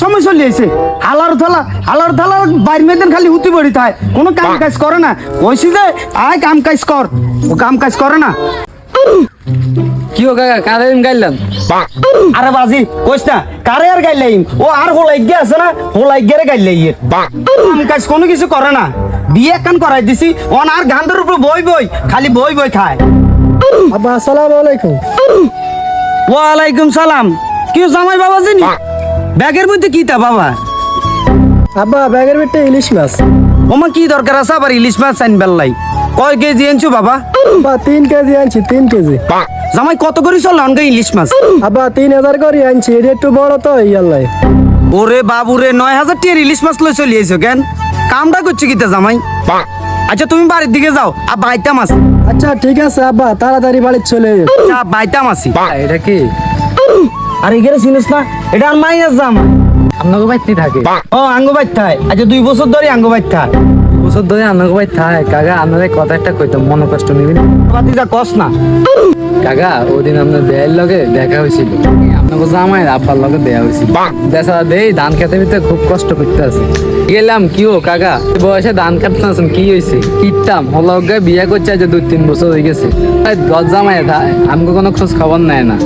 সময় চলে এসে। হালার থালা হালার থালা বাইর মেয়েদের খালি হুতি বড়ি থায়। কোনো কাম কাজ করে না। কইছি যে আয় কাম কাজ কর। ও কাম কাজ করে না। কি ও কাকা? কারে গাইলাম? আরে বাজি কইস না কারে আর গাইলাইম? ও আর হোলাই গিয়ে আছে না হোলাই গিয়ে গাইলাই কাম কাজ কোনো কিছু করে না। বিয়ে কান করাই দিছি ওন আর গান্ডের উপর বই বই খালি বই বই খায়। আব্বা আসসালামু আলাইকুম। ওয়ালাইকুম সালাম। কি জামাই বাবা জানি ব্যাগের মধ্যে কি তা বাবা? আব্বা ব্যাগের ভিতরে ইলিশ মাছ। ওমা কি দরকার আছে আবার ইলিশ মাছ আইন বেল্লাই? কয় কেজি আনছো বাবা? আব্বা তিন কেজি আনছি তিন কেজি। জামাই কত করে চল অনকে ইলিশ মাছ? আব্বা তিন হাজার করে আনছি এটা একটু বড় তো ইয়াল্লাই ওরে বাবু রে নয় হাজার টিয়ার ইলিশ মাছ লই চলে আইছো কেন? কামটা করছে কিতা জামাই? আচ্ছা তুমি বাড়ির দিকে যাও। আর বাইতাম আছি। আচ্ছা ঠিক আছে আব্বা তাড়াতাড়ি বাড়ি চলে আচ্ছা বাইতাম আছি। এটা কি? আর এখানে চিনিস না? এটা আর মাইয়ার জামাই আপনাকে বাইতে থাকে ও আঙ্গ বাইতায় আচ্ছা দুই বছর ধরে আঙ্গ বাইতায় বছর ধরে আপনাকে বাই থাকে। কাকা আপনাদের কথা একটা কইতাম মনে কষ্ট নিবেন বাতিজা কস না। কাকা ওদিন আপনার দেয়ের লগে দেখা হয়েছিল। জামাই আব্বার লগে দেয়া হয়েছিল দেখা দেই ধান খেতে ভিতরে খুব কষ্ট করতে আছে গেলাম কি ও কাকা? বয়সে ধান কাটতে আছেন কি হয়েছে? কিটতাম। হলগে বিয়ে করছে আজ দুই তিন বছর হয়ে গেছে। দশ জামাই আমাকে কোনো খোঁজ খবর নেয় না।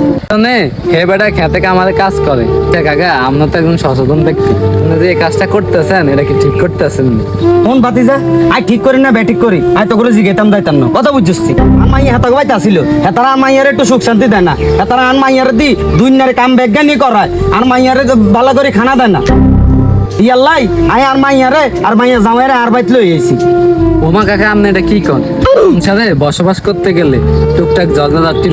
নে হে বেটা খেতে আমাদের কাজ করে? কাকা আপনার তো একজন সচেতন ব্যক্তি। যে এই কাজটা করতেছেন এটা কি ঠিক করতেছেন? কোন বাতিজা আই ঠিক করি না ব্যাটিক করি। আই তো করে জিগেতাম দাইতাম না। কথা বুঝছিস? আর মাইয়া হাতাকে বাইতে আসিল হেতারা আর মাইয়ারে একটু সুখ শান্তি দেয় না। হেতারা আর মাইয়ারে দি দুইনারে কাম বিজ্ঞানী করায়। আর মাইয়ারে ভালো করে খানা দেয় না। ইয়াল্লাই আই আর মাইয়ারে আর মাইয়া জামাইরে আর বাইত লই আইছি। ওমা কাকা আপনি এটা কি বসবাস করতে গেলে টুকটাক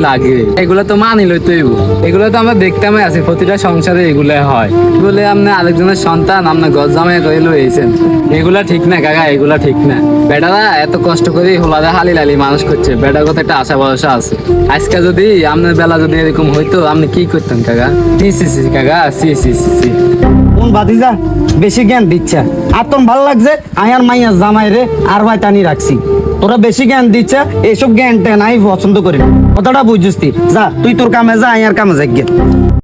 লাগে। এগুলো তো মানি লইতেই এগুলো তো আমরা দেখতামই আছি প্রতিটা সংসারে এগুলো হয়। বলে আপনি আরেকজনের সন্তান আপনার গজ জামাই করে লইছেন এগুলা ঠিক না কাকা এগুলা ঠিক না। বেটারা এত কষ্ট করে হোলাদা হালি লালি মানুষ করছে। বেটার কথা একটা আশা ভরসা আছে। আজকে যদি আপনার বেলা যদি এরকম হইতো আপনি কি করতেন কাকা? সি সি সি কাকা সি সি সি সি। কোন বাতিজা? বেশি জ্ঞান দিচ্ছে আর তোর ভালো লাগছে আই আর মাইয়া জামাই রে আর ভাই টানি রাখছি তোরা বেশি জ্ঞান দিচ্ছে এইসব জ্ঞান নাই পছন্দ করি না। কথাটা বুঝছিস। যা, তুই তোর কামে যা আয়ার কামে যাই